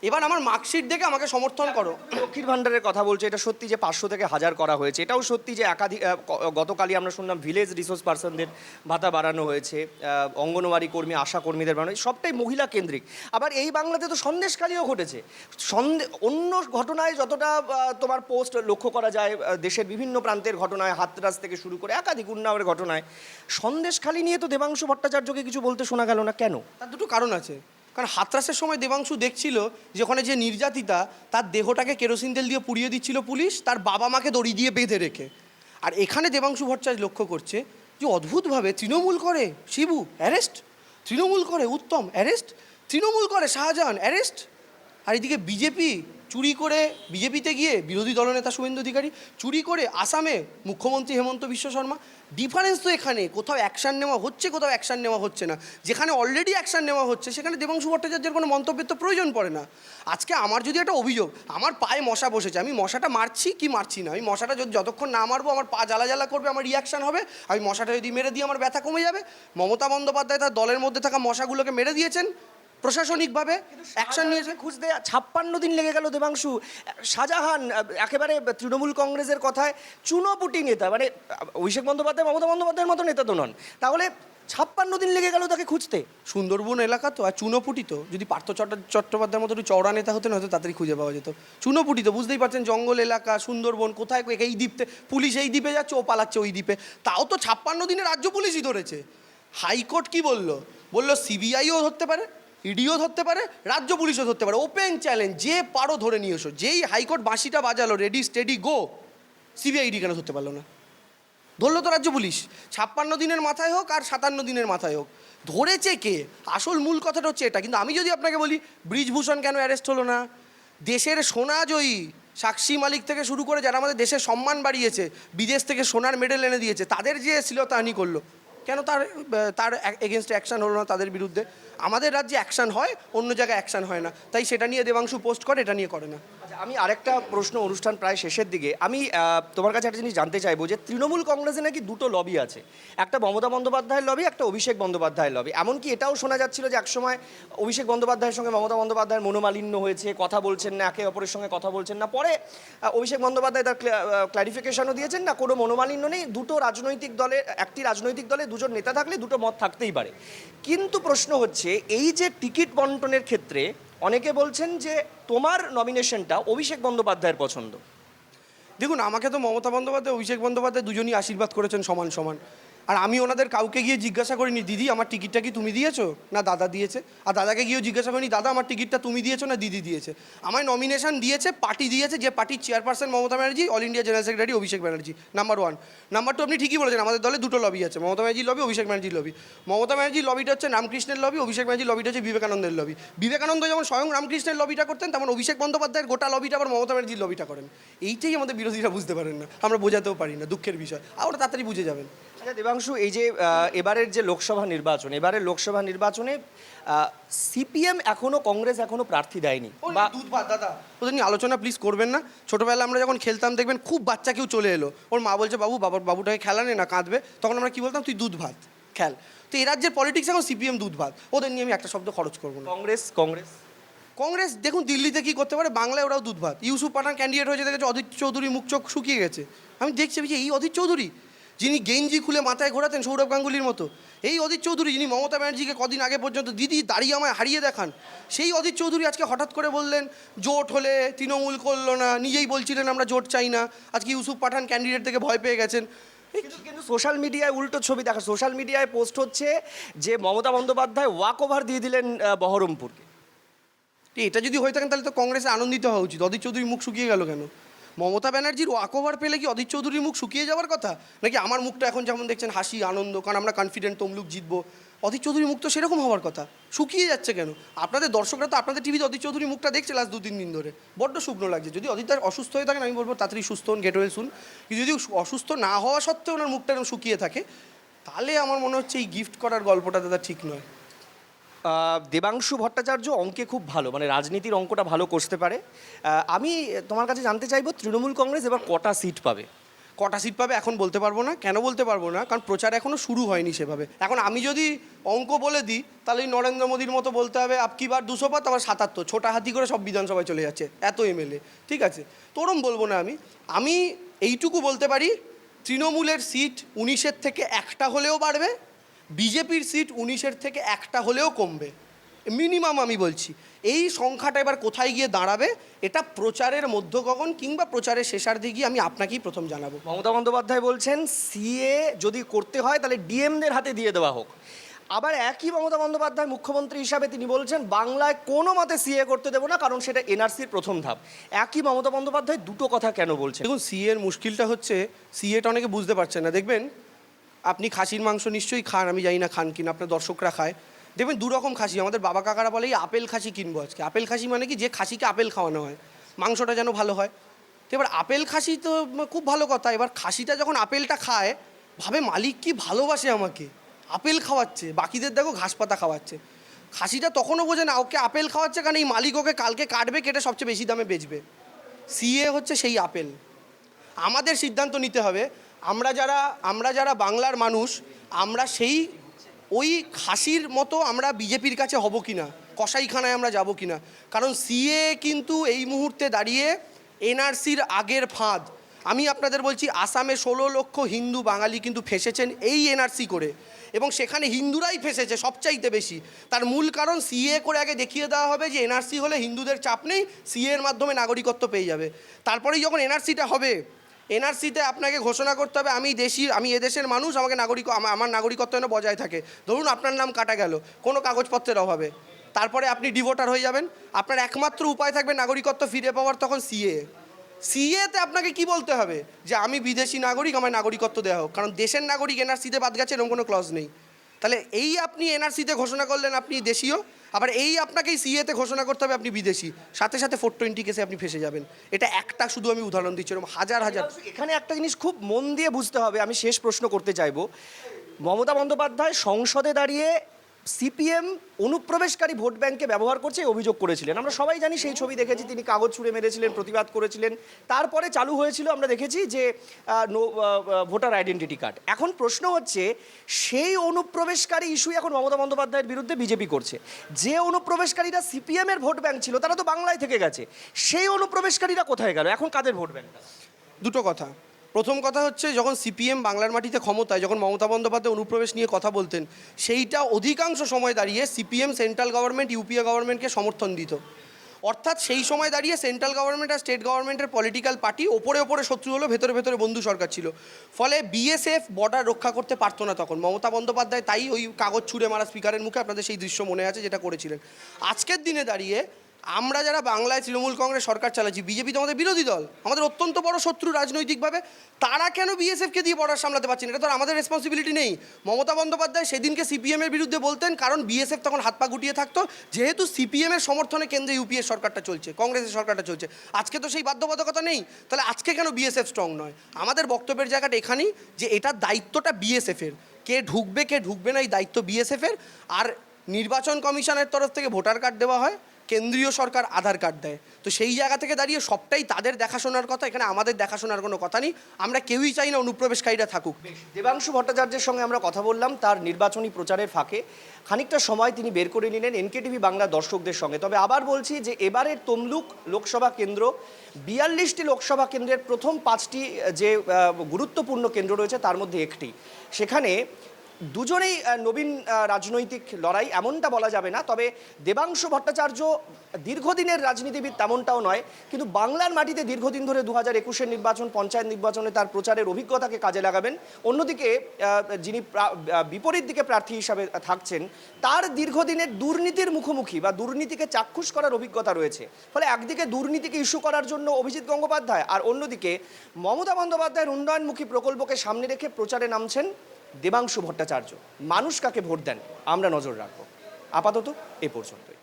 Speaker 2: এবার আমার মার্কশিট দেখে আমাকে সমর্থন করো।
Speaker 1: লক্ষ্মীর ভাণ্ডারের কথা বলছে এটা সত্যি যে পাঁচশো থেকে হাজার করা হয়েছে এটাও সত্যি যে একাধিক আহ, ক- গতকালই আমরা শুনলাম ভিলেজ রিসোর্স পার্সনদের ভাতা বাড়ানো হয়েছে আহ, অঙ্গনওয়াড়ি কর্মী আশা কর্মীদের বাড়ানো সবটাই মহিলা কেন্দ্রিক। আবার এই বাংলাতে তো সন্দেশকালীও ঘটেছে। সন্দে অন্য ঘটনায় যতটা আহ, তোমার পোস্ট লক্ষ্য করা যায় আহ, দেশের বিভিন্ন প্রান্তের ঘটনায় হাতরাস থেকে শুরু করে একাধিক উন্নয়নের ঘটনায় সন্দেশখালী নিয়ে তো দেবাংশু ভট্টাচার্যকে কিছু বলতে শোনা গেল না কেন?
Speaker 2: তার দুটো কারণ আছে। কারণ হাতরাসের সময় দেবাংশু দেখছিল যে ওখানে যে নির্যাতিতা, তার দেহটাকে কেরোসিন তেল দিয়ে পুড়িয়ে দিচ্ছিল পুলিশ, তার বাবা মাকে দড়ি দিয়ে বেঁধে রেখে। আর এখানে দেবাংশু ভট্টাচার্য লক্ষ্য করছে যে অদ্ভুতভাবে তৃণমূল করে শিবু, অ্যারেস্ট। তৃণমূল করে উত্তম, অ্যারেস্ট। তৃণমূল করে শাহজাহান, অ্যারেস্ট। আর এদিকে বিজেপি চুরি করে বিজেপিতে গিয়ে বিরোধী দলনেতা শুভেন্দু অধিকারী চুরি করে আসামে মুখ্যমন্ত্রী হেমন্ত বিশ্ব শর্মা। ডিফারেন্স তো এখানে, কোথাও অ্যাকশান নেওয়া হচ্ছে, কোথাও অ্যাকশান নেওয়া হচ্ছে না। যেখানে অলরেডি অ্যাকশান নেওয়া হচ্ছে, সেখানে দেবাংশু ভট্টাচার্যের কোনো মন্তব্যের তো প্রয়োজন পড়ে না। আজকে আমার যদি একটা অভিযোগ, আমার পায়ে মশা বসেছে, আমি মশাটা মারছি কি মারছি না? আমি মশাটা যদি যতক্ষণ না মারবো, আমার পা জ্বালা জ্বালা করবে, আমার রিয়াকশান হবে। আমি মশাটা যদি মেরে দিই, আমার ব্যথা কমে যাবে। মমতা বন্দ্যোপাধ্যায় তার দলের মধ্যে থাকা মশাগুলোকে মেরে দিয়েছেন। প্রশাসনিকভাবে অ্যাকশন নিয়েছে।
Speaker 1: খুঁজতে ছাপ্পান্ন দিন লেগে গেল দেবাংশু। শাহজাহান একেবারে তৃণমূল কংগ্রেসের কথায় চুনোপুটি নেতা। মানে অভিষেক বন্দ্যোপাধ্যায়, মমতা বন্দ্যোপাধ্যায়ের মতো নেতা তো নন। তাহলে ছাপ্পান্ন দিন লেগে গেল তাকে খুঁজতে।
Speaker 2: সুন্দরবন এলাকা তো, আর চুনোপুটি তো। যদি পার্থ চট্ট চট্টোপাধ্যায়ের মতো একটু চওড়া নেতা হতেন, হয়তো তাড়াতাড়ি খুঁজে পাওয়া যেত। চুনোপুটি তো, বুঝতেই পারছেন, জঙ্গল এলাকা, সুন্দরবন, কোথায় এই দ্বীপতে পুলিশ এই দ্বীপে যাচ্ছে, ও পালাচ্ছে ওই দ্বীপে। তাও তো ছাপ্পান্ন দিনে রাজ্য পুলিশই ধরেছে। হাইকোর্ট কি বলল? বলল, সিবিআইও ধরতে পারে? ইডিও ধরতে পারে, রাজ্য পুলিশও ধরতে পারে। ওপেন চ্যালেঞ্জ যে পারো ধরে নিয়ে এসো। যেই হাইকোর্ট বাঁশিটা বাজালো রেডি স্টেডি গো সিবিআইডি কেন ধরতে পারল না? ধরলো তো রাজ্য পুলিশ। ছাপ্পান্ন দিনের মাথায় হোক আর সাতান্ন দিনের মাথায় হোক। ধরেছে কে? আসল মূল কথাটা হচ্ছে এটা। কিন্তু আমি যদি আপনাকে বলি, ব্রিজভূষণ কেন অ্যারেস্ট হলো না? দেশের সোনা জয়ী সাক্ষী মালিক থেকে শুরু করে যারা আমাদের দেশের সম্মান বাড়িয়েছে, বিদেশ থেকে সোনার মেডেল এনে দিয়েছে, তাদের যে শ্লীলতাহানি করল কেন তার তার এগেনস্টে অ্যাকশান হলো না তাদের বিরুদ্ধে? আমাদের রাজ্যে অ্যাকশান হয়, অন্য জায়গায় অ্যাকশান হয় না। তাই সেটা নিয়ে দেবাংশু পোস্ট করে, এটা নিয়ে করে না।
Speaker 1: আমি আরেকটা প্রশ্ন অনুষ্ঠান প্রায় শেষের দিকে, আমি তোমার কাছে একটা জিনিস জানতে চাইব যে তৃণমূল কংগ্রেসে নাকি দুটো লবি আছে। একটা মমতা বন্দ্যোপাধ্যায়ের লবি, একটা অভিষেক বন্দ্যোপাধ্যায়ের লবি। এমনকি এটাও শোনা যাচ্ছিল যে একসময় অভিষেক বন্দ্যোপাধ্যায়ের সঙ্গে মমতা বন্দ্যোপাধ্যায়ের মনোমালিন্য হয়েছে, কথা বলছেন না, একে অপরের সঙ্গে কথা বলছেন না। পরে অভিষেক বন্দ্যোপাধ্যায় তার ক্লারিফিকেশনও দিয়েছেন না, কোনো মনোমালিন্য নেই। দুটো রাজনৈতিক দলে, একটি রাজনৈতিক দলে দুজন নেতা থাকলে দুটো মত থাকতেই পারে। কিন্তু প্রশ্ন হচ্ছে, এই যে টিকিট বন্টনের ক্ষেত্রে অনেকে বলছেন যে তোমার নমিনেশনটা অভিষেক বন্দ্যোপাধ্যায়ের পছন্দ।
Speaker 2: দেখুন, আমাকে তো মমতা বন্দ্যোপাধ্যায়, অভিষেক বন্দ্যোপাধ্যায় দুজনই আশীর্বাদ করেছেন সমান সমান। আর আমি ওনাদের কাউকে গিয়ে জিজ্ঞাসা করিনি, দিদি, আমার টিকিটটা কি তুমি দিয়েছ? না, দাদা দিয়েছে। আর দাদাকে গিয়েও জিজ্ঞাসা করিনি, দাদা, আমার টিকিটটা তুমি দিয়েছ না দিদি দিয়েছে? আমায় নমিনেশন দিয়েছে, পার্টি দিয়েছে যে পার্টির chairperson Mamata Banerjee all India general secretary Abhishek Banerjee number one number two আপনি ঠিকই বলেছেন, আমাদের দলে দুটো লবি আছে, মমতা ব্যানার্জির লবি অভিষেক ব্যানার্জির লবি মমতা ব্যানার্জির লবিটা হচ্ছে রামকৃষ্ণের লবি অভিষেক ব্যানার্জির লবিটা হচ্ছে বিবেকানন্দের লবি বিবেকানন্দ যেমন স্বয়ং রামকৃষ্ণের লবিটা করতেন তেমন অভিষেক বন্দ্যোপাধ্যায়ের গোটা লবিটা আবার মমতা ব্যানার্জির লবিটা করেন। এইটাই আমাদের বিরোধীরা বুঝতে পারেন না, আমরা বোঝাতেও পারি না, দুঃখের বিষয়। আর ওরা তাড়াতাড়ি বুঝে যাবেন।
Speaker 1: দেবাংশু এই যে এবারের যে লোকসভা নির্বাচন এবারের লোকসভা নির্বাচনে সিপিএম এখনও কংগ্রেস এখনও প্রার্থী দেয়নি।
Speaker 2: বা দাদা ওদের নিয়ে আলোচনা প্লিজ করবেন না। ছোটোবেলা আমরা যখন খেলতাম দেখবেন খুব বাচ্চা কেউ চলে এলো। ওর মা বলছে বাবু বাবার বাবুটাকে খেলা নে কাঁদবে। তখন আমরা কি বলতাম তুই দুধ ভাত খেল। তো এই রাজ্যের পলিটিক্স এখন সিপিএম দুধ ভাত। ওদের নিয়ে আমি একটা শব্দ খরচ করব না।
Speaker 1: কংগ্রেস কংগ্রেস?
Speaker 2: কংগ্রেস দেখুন দিল্লিতে কি করতে পারে? বাংলায় ওরাও দুধ ভাত। ইউসুফ পাঠান ক্যান্ডিডেট হয়েছে দেখেছে? অধীর চৌধুরী মুখ চোখ শুকিয়ে গেছে। আমি দেখছি যে এই অধীর চৌধুরী? যিনি গেঞ্জি খুলে মাথায় ঘোরাতেন সৌরভ গাঙ্গুলির মতো এই অধীর চৌধুরী যিনি মমতা ব্যানার্জিকে কদিন আগে পর্যন্ত দিদি দাঁড়িয়ে আমায় হারিয়ে দেখান সেই অধীর চৌধুরী আজকে হঠাৎ করে বললেন জোট হলে তৃণমূল করল না নিজেই বলছিলেন আমরা জোট চাই না আজকে ইউসুফ পাঠান ক্যান্ডিডেট থেকে ভয় পেয়ে গেছেন।
Speaker 1: কিন্তু সোশ্যাল মিডিয়ায় উল্টো ছবি দেখা সোশ্যাল মিডিয়ায় পোস্ট হচ্ছে যে মমতা বন্দ্যোপাধ্যায় ওয়াক ওভার দিয়ে দিলেন বহরমপুরকে।
Speaker 2: এটা যদি হয়ে থাকেন তাহলে তো কংগ্রেসে আনন্দিত হওয়া উচিত অধীর চৌধুরী মুখ শুকিয়ে গেল কেন? মমতা ব্যানার্জির ওয়াকওভার পেলে কি অধীর চৌধুরীর মুখ শুকিয়ে যাওয়ার কথা? নাকি আমার মুখটা এখন যেমন দেখছেন হাসি, আনন্দ, কারণ আমরা কনফিডেন্ট তমলুক জিতবো। অধীর চৌধুরীর মুখ তো সেরকম হওয়ার কথা। শুকিয়ে যাচ্ছে কেন? আপনাদের দর্শকরা তো আপনাদের টিভিতে অধীর চৌধুরীর মুখটা দেখছে লাস্ট দু তিন দিন ধরে। বড্ড শুকনো লাগছে। যদি অধীর দাস অসুস্থ হয়ে থাকেন, আমি বলব তাড়াতাড়ি সুস্থ হন গেট ওয়েল শুন যদি অসুস্থ না হওয়া সত্ত্বেও ওনার মুখটা এরকম শুকিয়ে থাকে, তাহলে আমার মনে হচ্ছে এই গিফট করার গল্পটা দাদা ঠিক নয়।
Speaker 1: দেবাংশু ভট্টাচার্য অঙ্কে খুব ভালো মানে রাজনীতির অঙ্কটা ভালো করতে পারে। আমি তোমার কাছে জানতে চাইব তৃণমূল কংগ্রেস এবার কটা সিট পাবে?
Speaker 2: কটা সিট পাবে এখন বলতে পারব না, কেন বলতে পারব না, কারণ প্রচার এখনও শুরু হয়নি সেভাবে। এখন আমি যদি অঙ্ক বলে দিই, তাহলে নরেন্দ্র মোদীর মতো বলতে হবে আপকি বার দুশো পাত, আবার সাতাত্তর। ছোটা হাতি করে সব বিধানসভায় চলে যাচ্ছে, এত এমএলএ ঠিক আছে? তোরম বলব না আমি। আমি এইটুকু বলতে পারি, তৃণমূলের সিট উনিশের থেকে একটা হলেও বাড়বে বিজেপির সিট উনিশের থেকে একটা হলেও কমবে। মিনিমাম আমি বলছি। এই সংখ্যাটা এবার কোথায় গিয়ে দাঁড়াবে এটা প্রচারের মধ্যগগন কিংবা প্রচারের শেষার্ধে গিয়ে আমি আপনাকেই প্রথম জানাব।
Speaker 1: মমতা বন্দ্যোপাধ্যায় বলছেন সিএ যদি করতে হয় তাহলে ডিএমদের হাতে দিয়ে দেওয়া হোক। আবার একই মমতা বন্দ্যোপাধ্যায় মুখ্যমন্ত্রী হিসাবে তিনি বলছেন বাংলায় কোনো মতে সিএ করতে দেবো না কারণ সেটা এনআরসির প্রথম ধাপ। একই মমতা বন্দ্যোপাধ্যায় দুটো কথা কেন বলছেন?
Speaker 2: দেখুন সিএর মুশকিলটা হচ্ছে সিএটা অনেকে বুঝতে পারছেন না। দেখবেন আপনি খাসির মাংস নিশ্চয়ই খান, আমি জানি না খান কিনা, আপনার দর্শকরা খায়। দেখবেন দু রকম খাসি, আমাদের বাবা কাকারা বলে, এই আপেল খাসি কিনবো আজকে। আপেল খাসি মানে কি? যে খাসিকে আপেল খাওয়ানো হয়, মাংসটা যেন ভালো হয়। তো এবার আপেল খাসি তো খুব ভালো কথা, এবার খাসিটা যখন আপেলটা খায়, ভাবে মালিক কি ভালোবাসে আমাকে। আপেল খাওয়াচ্ছে, বাকিদের দেখো ঘাস পাতা খাওয়াচ্ছে। খাসিটা তখনও বোঝে না, ওকে আপেল খাওয়াচ্ছে কারণ এই মালিক ওকে কালকে কাটবে, কেটে সবচেয়ে বেশি দামে বেচবে। সিএ হচ্ছে সেই আপেল। আমাদের সিদ্ধান্ত নিতে হবে আমরা যারা আমরা যারা বাংলার মানুষ, আমরা সেই ওই খাসির মতো আমরা বিজেপির কাছে হব কি না কসাইখানায় আমরা যাব কি না কারণ সিএ কিন্তু এই মুহূর্তে দাঁড়িয়ে এনআরসির আগের ফাঁদ। আমি আপনাদের বলছি, আসামে ষোলো লক্ষ হিন্দু বাঙালি কিন্তু ফেসেছেন এই এনআরসি করে। এবং সেখানে হিন্দুরাই ফেসেছে সবচাইতে বেশি। তার মূল কারণ সিএ করে আগে দেখিয়ে দেওয়া হবে যে এনআরসি হলে হিন্দুদের চাপ নেই, সিএ এর মাধ্যমে নাগরিকত্ব পেয়ে যাবে। তারপরেই যখন এনআরসিটা হবে এনআরসিতে আপনাকে ঘোষণা করতে হবে, আমি দেশি, আমি এদেশের মানুষ, আমাকে নাগরিক আমার নাগরিকত্ব যেন বজায় থাকে। ধরুন আপনার নাম কাটা গেল, কোনো কাগজপত্রের অভাবে। তারপরে আপনি ডিভোটার হয়ে যাবেন, আপনার একমাত্র উপায় থাকবে নাগরিকত্ব ফিরে পাওয়ার, তখন সিএ। সিএতে আপনাকে কি বলতে হবে? যে আমি বিদেশি নাগরিক, আমার নাগরিকত্ব দেওয়া হোক। কারণ দেশের নাগরিক এনআরসিতে বাদ গেছে, এরকম কোনো ক্লজ নেই। তাহলে এই আপনি এনআরসিতে ঘোষণা করলেন, আপনি দেশীয়। আবার এই আপনাকেই সিএতে ঘোষণা করতে হবে আপনি বিদেশি। সাথে সাথে ফোর টোয়েন্টি কেসে আপনি ফেসে যাবেন। এটা একটা শুধু আমি উদাহরণ দিচ্ছি হাজার হাজার।
Speaker 1: এখানে একটা জিনিস খুব মন দিয়ে বুঝতে হবে, আমি শেষ প্রশ্ন করতে চাইব। মমতা বন্দ্যোপাধ্যায় সংসদে দাঁড়িয়ে সিপিএম অনুপ্রবেশকারী ভোট ব্যাংকে ব্যবহার করছে অভিযোগ করেছিলেন। আমরা সবাই জানি সেই ছবি দেখেছি, তিনি কাগজ ছুঁড়ে মেরেছিলেন, প্রতিবাদ করেছিলেন। তারপরে চালু হয়েছিল, আমরা দেখেছি যে ভোটার আইডেন্টিটি কার্ড। এখন প্রশ্ন হচ্ছে, সেই অনুপ্রবেশকারী ইস্যু এখন মমতা বন্দ্যোপাধ্যায়ের বিরুদ্ধে বিজেপি করছে। যে অনুপ্রবেশকারীরা সিপিএম এর ভোট ব্যাংক ছিল, তারা তো বাংলায় থেকে গেছে। সেই অনুপ্রবেশকারীরা কোথায় গেল? এখন কাদের ভোট ব্যাংকটা
Speaker 2: দুটো কথা। প্রথম কথা হচ্ছে, যখন সিপিএম বাংলার মাটিতে ক্ষমতায়, যখন মমতা বন্দ্যোপাধ্যায় অনুপ্রবেশ নিয়ে কথা বলতেন, সেইটা অধিকাংশ সময় দাঁড়িয়ে সিপিএম সেন্ট্রাল গভর্নমেন্ট, ইউপিএ গভর্নমেন্টকে সমর্থন দিত। অর্থাৎ সেই সময় দাঁড়িয়ে সেন্ট্রাল গভর্নমেন্ট আর স্টেট গভর্নমেন্টের পলিটিক্যাল পার্টি ওপরে ওপরে শত্রু হলো ভেতরে ভেতরে বন্ধু সরকার ছিল। ফলে বিএসএফ বর্ডার রক্ষা করতে পারতো না তখন। মমতা বন্দ্যোপাধ্যায় তাই ওই কাগজ ছুঁড়ে মারা স্পিকারের মুখে আপনাদের সেই দৃশ্য মনে আছে, যেটা করেছিলেন। আজকের দিনে দাঁড়িয়ে আমরা যারা বাংলায় তৃণমূল কংগ্রেস সরকার চালাচ্ছি, বিজেপি তো আমাদের বিরোধী দল, আমাদের অত্যন্ত বড় শত্রু রাজনৈতিকভাবে, তারা কেন বিএসএফকে দিয়ে বর্ডার সামলাতে পারছেন এটা তো আমাদের রেসপন্সিবিলিটি নেই। মমতা বন্দ্যোপাধ্যায় সেদিনকে সিপিএম এর বিরুদ্ধে বলতেন, কারণ বিএসএফ তখন হাত পা গুটিয়ে থাকতো, যেহেতু সিপিএম এর সমর্থনে কেন্দ্রে ইউপিএ সরকারটা চলছে, কংগ্রেসের সরকারটা চলছে। আজকে তো সেই বাধ্যবাধকতা নেই। তাহলে আজকে কেন বিএসএফ স্ট্রং নয়? আমাদের বক্তব্যের জায়গাটা এখানেই, যে এটার দায়িত্বটা বিএসএফ এর। কে ঢুকবে কে ঢুকবে না, এই দায়িত্ব বিএসএফ এর। আর নির্বাচন কমিশনের তরফ থেকে ভোটার কার্ড দেওয়া হয় কেন্দ্রীয় সরকার আধার কার্ড দেয়। তো সেই জায়গা থেকে দাঁড়িয়ে সবটাই তাদের দেখাশোনার কথা, এখানে আমাদের দেখাশোনার কোনো কথা নেই। আমরা কেউই চাই না অনুপ্রবেশকারীরা থাকুক।
Speaker 1: দেবাংশু ভট্টাচার্যের সঙ্গে আমরা কথা বললাম, তার নির্বাচনী প্রচারের ফাঁকে। খানিকটা সময় তিনি বের করে নিলেন এনকেটিভি বাংলা দর্শকদের সঙ্গে। তবে আবার বলছি যে এবারের তমলুক লোকসভা কেন্দ্র, বিয়াল্লিশটি লোকসভা কেন্দ্রের প্রথম পাঁচটি যে গুরুত্বপূর্ণ কেন্দ্র রয়েছে তার মধ্যে একটি। সেখানে দুজনেই নবীন রাজনৈতিক লড়াই, এমনটা বলা যাবে না। তবে দেবাংশু ভট্টাচার্য দীর্ঘদিনের রাজনীতিবিদ তেমনটাও নয়, কিন্তু বাংলার মাটিতে দীর্ঘদিন ধরে দু হাজার একুশের নির্বাচন, পঞ্চায়েত নির্বাচনে তার প্রচারের অভিজ্ঞতাকে কাজে লাগাবেন। অন্যদিকে যিনি বিপরীত দিকে প্রার্থী হিসাবে থাকছেন, তার দীর্ঘদিনের দুর্নীতির মুখোমুখি বা দুর্নীতিকে চাক্ষুষ করার অভিজ্ঞতা রয়েছে। ফলে একদিকে দুর্নীতিকে ইস্যু করার জন্য অভিজিৎ গঙ্গোপাধ্যায়, আর অন্যদিকে মমতা বন্দ্যোপাধ্যায়ের উন্নয়নমুখী প্রকল্পকে সামনে রেখে প্রচারে নামছেন দেবাংশু ভট্টাচার্য। মানুষ কাকে ভোট দেন? আমরা নজর রাখব। আপাতত এ পর্যন্তই।